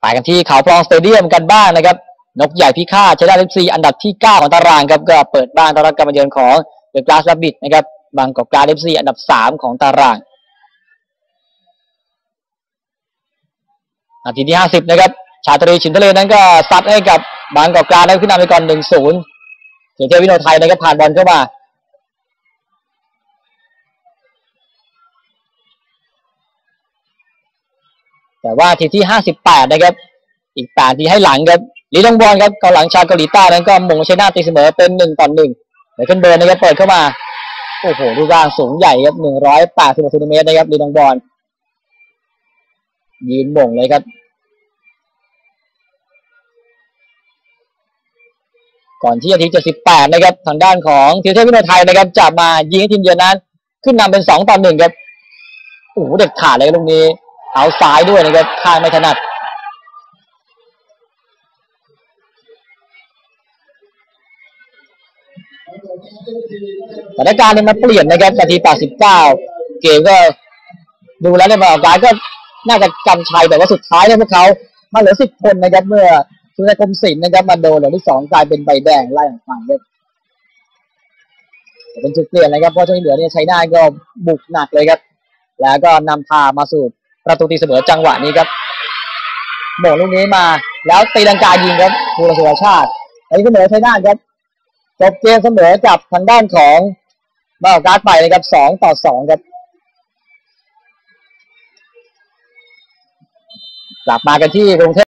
ไปกันที่เขาพลองสเตเดียมกันบ้างนะครับ นกใหญ่พิฆาตชนะเอฟซีอันดับที่ 9 ของตารางครับก็เปิดบ้านต้อนรับการมาเยือนของเดอะกลาสบิดนะครับบางกอกกราเอฟซีอันดับ 3 ของตารางนาทีที่ 50 นะครับ ชาตรีชินทะเลนั้นก็ซัดให้กับบางกอกกราได้ขึ้นนำไปก่อน1-0เสียเทวิโนไทยนะครับผ่านบอลเข้ามา แต่ว่าทีที่58นะครับ อีก8ทีให้หลังครับลีลงบอลครับเกาหลังชาวเกาหลีใต้นั้นก็มงชนาตีเสมอเป็น1ต่อ1เดขึ้นเบิร์นนะครับเปิดเข้ามาโอ้โหรูปร่างสูงใหญ่ครับ186เซนติเมตรนะครับลีลงบอลยืนบ่งเลยครับก่อนที่นาที78 นะครับ ทางด้านของทีมเทพวิโนไทยนะครับจะมายิงให้ทีมเยือนนั้น ขึ้นนำเป็น 2 ต่อ1ครับ โอ้โหเด็ดขาดเลยลูกนี้ เท้าซ้ายด้วยนะครับข้างไม่ถนัดสถานการณ์เนี่ยมาเปลี่ยนนะครับนาที 89 เกมก็ดูแล้วในบรรยากาศก็น่าจะกำชัยแต่ว่าสุดท้ายเนี่ยพวกเขามาเหลือ 10 คนนะครับ เมื่อสุนัยกรมศิลป์นะครับมาโดนเหลือที่สองกลายเป็นใบแดงไล่ออกไปครับเป็นจุดเปลี่ยนนะครับเพราะช่วงที่เหลือเนี่ยใช้ได้ก็บุกหนักเลยครับ แล้วก็นำพามาสู่ ประตูตีเสมอจังหวะนี้ครับหม่งลูกนี้มา แล้วตีลังกายิงครับภูรสุรชาติอันนี้เสมอใช้ด้านครับจบเกมเสมอกับทางด้านของมาเอาการ์ดไปนะครับสองต่อสองครับกลับมากันที่กรุงเทพ